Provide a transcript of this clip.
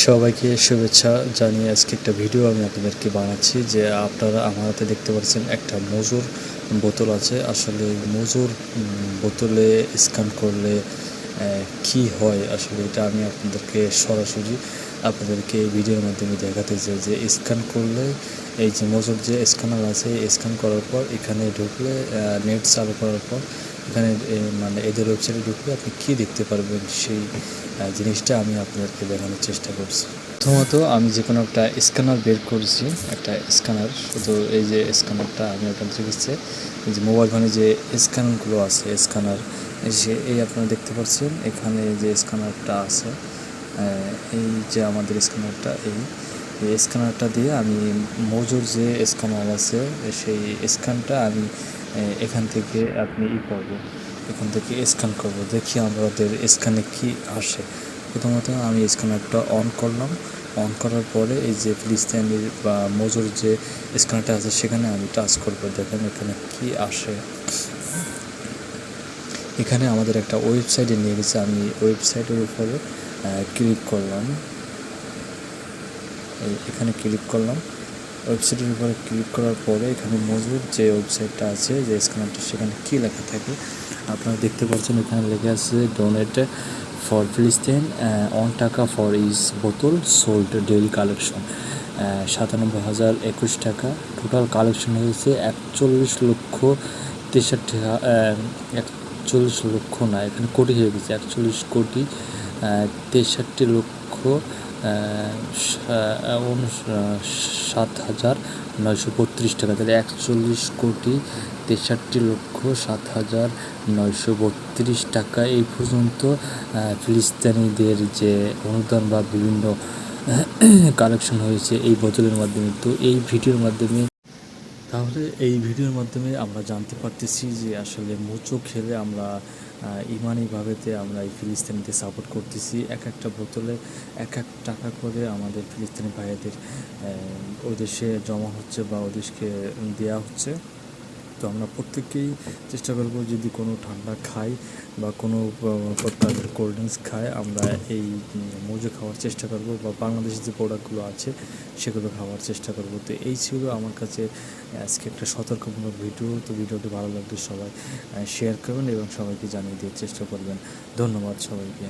সবাইকে শুভেচ্ছা জানিয়ে আজকে একটা ভিডিও আমি আপনাদেরকে বানাচ্ছি যে আপনারা আমার হাতে দেখতে পাচ্ছেন একটা মজুর বোতল আছে। আসলে মজুর বোতলে স্ক্যান করলে কি হয়? আসলে এটা আমি আপনাদেরকে সরাসরি আপনাদেরকে ভিডিওর মাধ্যমে দেখাতে চাই যে স্ক্যান করলে, এই যে মজুর যে স্ক্যানার আছে স্ক্যান করার পর এখানে ঢুকলে নেট চালু করার পর এখানে মানে এদের ওয়েবসাইটে ঢুকলে আপনি কী দেখতে পারবেন সেই জিনিসটা আমি আপনাদেরকে দেখানোর চেষ্টা করছি। প্রথমত আমি যে কোনো একটা স্ক্যানার বের করছি, একটা স্ক্যানার শুধু এই যে স্ক্যানারটা আমি ওখান হচ্ছে যে মোবাইল ফোনে যে স্ক্যানারগুলো আছে স্ক্যানার যে এই আপনারা দেখতে পাচ্ছেন, এখানে যে স্ক্যানারটা আছে এই যে আমাদের স্ক্যানারটা, এই স্ক্যানারটা দিয়ে আমি মজুর যে স্ক্যানার আছে, সেই স্ক্যানটা আমি এখান থেকে আপনি ই করব, এখান থেকে স্ক্যান করব, দেখি আমাদের স্ক্যানে কি আসে। প্রথমত আমি স্ক্যানারটা অন করলাম, অন করার পরে এই যে ফিলিস্তিনের বা মজুর যে স্ক্যানারটা আছে, সেখানে আমি টাচ করব, দেখেন এখানে কি আসে। এখানে আমাদের একটা ওয়েবসাইটে নিয়ে গেছে, আমি ওয়েবসাইটের উপরে ক্লিক করলাম। এখানে ক্লিক করলাম। ওয়েবসাইটের উপরে ক্লিক করার পরে এখানে মজুর যে ওয়েবসাইটটা আছে, যে স্ক্যানারটা সেখানে কী লেখা থাকে, আপনারা দেখতে পাচ্ছেন এখানে লেখা আছে ডোনেট ফর ফিলিস্তিন অন টাকা ফর ইজ বোতল সোল্ড ডেইলি কালেকশন সাতানব্বই হাজার একুশ টাকা। টোটাল কালেকশন হয়েছে একচল্লিশ লক্ষ তেষট্টি একচল্লিশ লক্ষ না, এখানে কোটি হয়ে গেছে, একচল্লিশ কোটি। তেষট্টি লক্ষ সাত হাজার নয়শো বত্রিশ টাকা। তাহলে একচল্লিশ কোটি তেষট্টি লক্ষ সাত হাজার নয়শো বত্রিশ টাকা। এই পর্যন্ত ফিলিস্তানিদের যে অনুদান বা বিভিন্ন কালেকশন হয়েছে এই বোতলের মাধ্যমে। তো এই ভিডিওর মাধ্যমে, তাহলে এই ভিডিওর মাধ্যমে আমরা জানতে পারতেছি যে আসলে মুচো খেলে আমরা আহ, ইমানিভাবেতে আমরা এই ফিলিস্তিনিদের সাপোর্ট করতেছি এক একটা বোতলে এক এক টাকা করে আমাদের ফিলিস্তিনি ভাইয়াদের ওদেশে জমা হচ্ছে বা ওদেশকে দেওয়া হচ্ছে। তো আমরা প্রত্যেকেই চেষ্টা করব যদি কোনো ঠান্ডা খাই বা কোনো কোল্ড ড্রিঙ্কস খাই, আমরা এই মজু খাওয়ার চেষ্টা করব বা বাংলাদেশের যে প্রোডাক্টগুলো আছে, সেগুলো খাওয়ার চেষ্টা করব। তো এই ছিল আমার কাছে, আজকে একটা সতর্কমূলক ভিডিও। তো ভিডিওটি ভালো লাগলে সবাই শেয়ার করবেন এবং সবাইকে জানিয়ে দেওয়ার চেষ্টা করবেন। ধন্যবাদ সবাইকে।